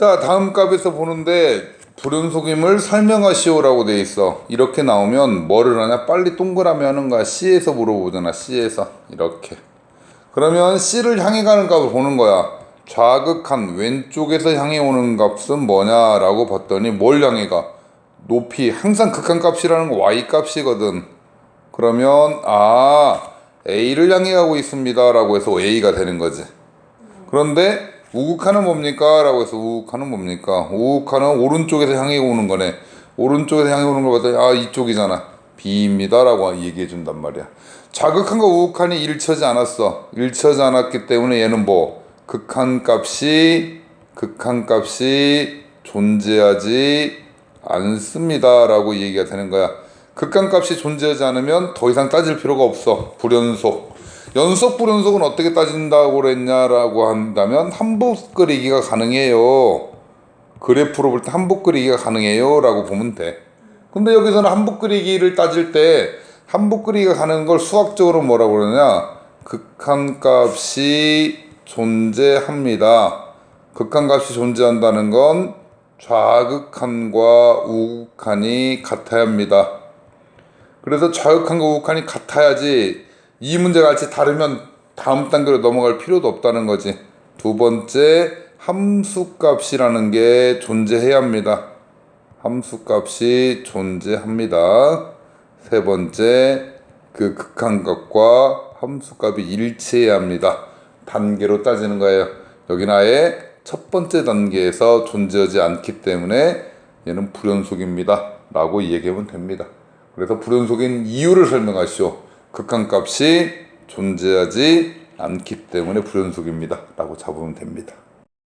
자 다음 값에서 보는데 불연속임을 설명하시오라고 돼 있어. 이렇게 나오면 뭐를 하냐? 빨리 동그라미 하는 거야. C에서 물어보잖아. C에서. 이렇게. 그러면 C를 향해 가는 값을 보는 거야. 좌극한 왼쪽에서 향해 오는 값은 뭐냐라고 봤더니 뭘 향해 가? 높이. 항상 극한 값이라는 거 Y 값이거든. 그러면 아 A를 향해 가고 있습니다 라고 해서 A가 되는 거지. 그런데 우극한은 뭡니까? 라고 해서 우극한은 뭡니까? 우극한은 오른쪽에서 향해 오는 거네. 오른쪽에서 향해 오는 걸 봤더니 아 이쪽이잖아. B입니다. 라고 얘기해 준단 말이야. 자극한과 우극한이 일치하지 않았어. 일치하지 않았기 때문에 얘는 뭐 극한 값이 극한 값이 존재하지 않습니다. 라고 얘기가 되는 거야. 극한 값이 존재하지 않으면 더 이상 따질 필요가 없어. 불연속. 연속 불연속은 어떻게 따진다고 그랬냐라고 한다면 한복 그리기가 가능해요. 그래프로 볼 때 한복 그리기가 가능해요. 라고 보면 돼. 근데 여기서는 한복 그리기를 따질 때 한복 그리기가 가능한 걸 수학적으로 뭐라고 그러냐. 극한 값이 존재합니다. 극한 값이 존재한다는 건 좌극한과 우극한이 같아야 합니다. 그래서 좌극한과 우극한이 같아야지 이 문제가 같이 다르면 다음 단계로 넘어갈 필요도 없다는 거지. 두 번째 함수값이라는 게 존재해야 합니다. 함수값이 존재합니다. 세 번째 그 극한값과 함수값이 일치해야 합니다. 단계로 따지는 거예요. 여기는 아예 첫 번째 단계에서 존재하지 않기 때문에 얘는 불연속입니다. 라고 얘기하면 됩니다. 그래서 불연속인 이유를 설명하시오. 극한값이 존재하지 않기 때문에 불연속입니다. 라고 잡으면 됩니다.